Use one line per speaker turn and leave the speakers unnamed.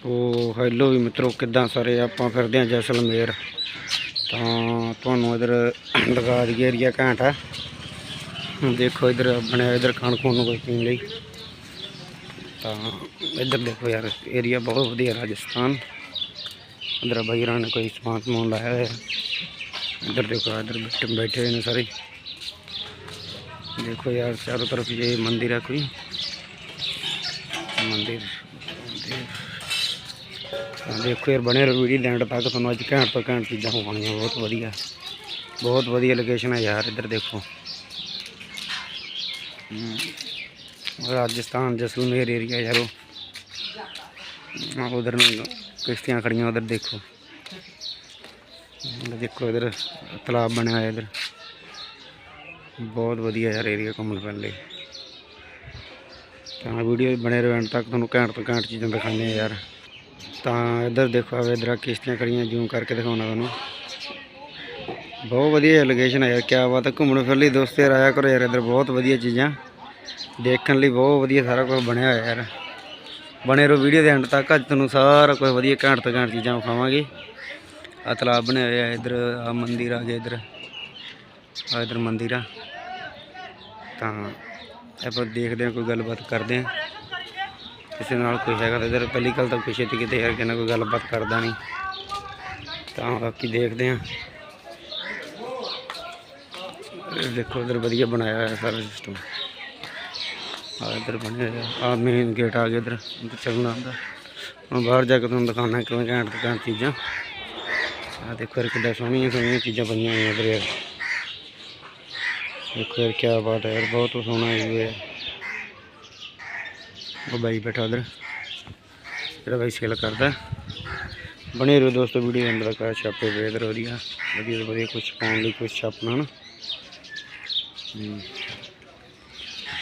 ਉਹ ਹੈਲੋ ਵੀ ਮਿੱਤਰੋ ਕਿੱਦਾਂ ਸਾਰੇ ਆਪਾਂ ਫਿਰਦੇ ਆਂ ਜੈਸਲਮੇਰ ਤਾਂ ਤੁਹਾਨੂੰ ਇਧਰ ਦਿਖਾ ਦਈਏ ਏਰੀਆ ਘੈਂਟ ਹੈ ਹੁਣ ਦੇਖੋ ਇਧਰ ਬਣਿਆ ਇਧਰ ਖਾਣ ਖੂਣ ਨੂੰ ਕੋਈ ਪੀਣ ਲਈ ਤਾਂ ਇਧਰ ਦੇਖੋ ਯਾਰ ਏਰੀਆ ਬਹੁਤ ਵਧੀਆ ਰਾਜਸਥਾਨ ਅੰਦਰ ਬਾਈ ਹੋਰਾਂ ਨੇ ਕੋਈ ਸਮਾਨ ਸਮੂਨ ਲਾਇਆ ਹੋਇਆ ਇਧਰ ਦੇਖੋ ਇਧਰ ਬੈਠੇ ਬੈਠੇ ਹੋਏ ਨੇ ਸਾਰੇ ਦੇਖੋ यार चारों तरफ ये मंदिर है कोई ਮੰਦਿਰ ਮੰਦਿਰ ਤਾਂ ਦੇਖੋ ਯਾਰ ਬਣੇ ਰਹੋ ਵੀਡੀਓ ਲੈਂਡ ਤੱਕ ਤੁਹਾਨੂੰ ਅੱਜ ਘੈਂਟ ਤੋਂ ਘੈਂਟ ਚੀਜ਼ਾਂ ਹੋਣਗੀਆਂ, ਬਹੁਤ ਵਧੀਆ। ਬਹੁਤ ਵਧੀਆ ਲੋਕੇਸ਼ਨ ਹੈ ਯਾਰ, ਇੱਧਰ ਦੇਖੋ। ਰਾਜਸਥਾਨ ਜੈਸਲਮੇਰ ਏਰੀਆ ਯਾਰ ਉਹ। ਉਧਰ ਨੂੰ ਕਿਸ਼ਤੀਆਂ ਖੜੀਆਂ, ਉਧਰ ਦੇਖੋ। ਦੇਖੋ ਇਧਰ, ਤਲਾਬ ਬਣਿਆ ਹੋਇਆ ਇਧਰ। ਬਹੁਤ ਵਧੀਆ ਯਾਰ ਏਰੀਆ ਘੁੰਮਣ ਫਿਰਨ ਲਈ ਤਾਂ ਵੀਡੀਓ ਬਣੇ ਰਹੋ ਤੱਕ ਤੁਹਾਨੂੰ ਘੈਂਟ ਤੋਂ ਘੈਂਟ ਚੀਜ਼ਾਂ ਦਿਖਾਉਂਦੇ ਆ ਯਾਰ। ਤਾਂ ਇੱਧਰ ਦੇਖੋ ਆਵੇ ਇਧਰ ਕਿਸ਼ਤੀਆਂ ਖੜੀਆਂ ਜ਼ੂਮ ਕਰਕੇ ਦਿਖਾਉਣਾ ਤੁਹਾਨੂੰ। ਬਹੁਤ ਵਧੀਆ ਲੋਕੇਸ਼ਨ ਹੈ ਯਾਰ, ਕਿਆ ਬਾਤ ਹੈ ਘੁੰਮਣ ਫਿਰਨ ਲਈ ਦੋਸਤ ਯਾਰ, ਆਇਆ ਕਰੋ ਯਾਰ ਇੱਧਰ, ਬਹੁਤ ਵਧੀਆ ਚੀਜ਼ਾਂ। ਦੇਖਣ ਲਈ ਬਹੁਤ ਵਧੀਆ ਸਾਰਾ ਕੁਝ ਬਣਿਆ ਹੋਇਆ ਯਾਰ। ਬਣੇ ਰਹੋ ਵੀਡੀਓ ਦੇ ਐਂਡ ਤੱਕ, ਅੱਜ ਤੁਹਾਨੂੰ ਸਾਰਾ ਕੁਝ ਵਧੀਆ ਘੈਂਟ ਤੋਂ ਘੈਂਟ ਚੀਜ਼ਾਂ ਵਿਖਾਵਾਂਗੇ। ਆ ਤਲਾਬ ਬਣਿਆ ਹੋਇਆ, ਇੱਧਰ ਆ ਮੰਦਿਰ ਆ ਗਿਆ ਇੱਧਰ। ਆ ਇੱਧਰ ਮੰਦਿਰ ਆ। ਤਾਂ ਆਪਾਂ ਦੇਖਦੇ ਹਾਂ, ਕੋਈ ਗੱਲਬਾਤ ਕਰਦੇ ਹਾਂ। ਕਿਸੇ ਨਾਲ ਕੋਈ ਹੈਗਾ ਤਾਂ ਇਧਰ ਪਹਿਲੀ ਗੱਲ ਤਾਂ ਕੁਛ ਤੇ ਕਿਤੇ ਯਾਰ ਕਿਨਾ ਕੋਈ ਗੱਲਬਾਤ ਕਰਦਾ ਨਹੀਂ। ਤਾਂ ਬਾਕੀ ਦੇਖਦੇ ਹਾਂ। ਦੇਖੋ ਇਧਰ ਵਧੀਆ ਬਣਾਇਆ ਹੋਇਆ ਸਾਰਾ ਸਿਸਟਮ ਆ ਇਧਰ ਬਣਿਆ ਹੋਇਆ। ਆ ਮੇਨ ਗੇਟ ਆ ਗਿਆ ਇਧਰ ਇੱਧਰ ਚੱਲਣਾ ਹੁੰਦਾ। ਹੁਣ ਬਾਹਰ ਜਾ ਕੇ ਤੁਹਾਨੂੰ ਦਿਖਾਉਣਾ ਕਿਵੇਂ ਘੈਂਟ ਤੋਂ ਘੈਂਟ ਚੀਜ਼ਾਂ। ਆ ਦੇਖੋ ਯਾਰ ਕਿੱਦਾਂ ਸੋਹਣੀਆਂ ਸੋਹਣੀਆਂ ਚੀਜ਼ਾਂ ਬਣੀਆਂ ਹੋਈਆਂ ਇਧਰ ਯਾਰ। ਦੇਖੋ ਯਾਰ ਕੀ ਬਾਤ ਹੈ ਯਾਰ, ਬਹੁਤ ਸੋਹਣਾ ਹੈ। ਉਹ ਬਾਈ ਬੈਠਾ ਉਧਰ। ਜਿਹੜਾ ਬਾਈ ਸੇਲ ਕਰਦਾ। ਬਣੇ ਰਹੋ ਦੋਸਤੋ ਵੀਡੀਓ ਅੰਦਰ ਤੱਕ ਛਾਪੇ ਵੇ ਇਧਰ ਵਧੀਆ ਵਧੀਆ ਤੋਂ ਵਧੀਆ ਕੁਝ ਪਾਉਣ ਲਈ ਕੁਝ ਛਾਪਣਾ ਨਾ।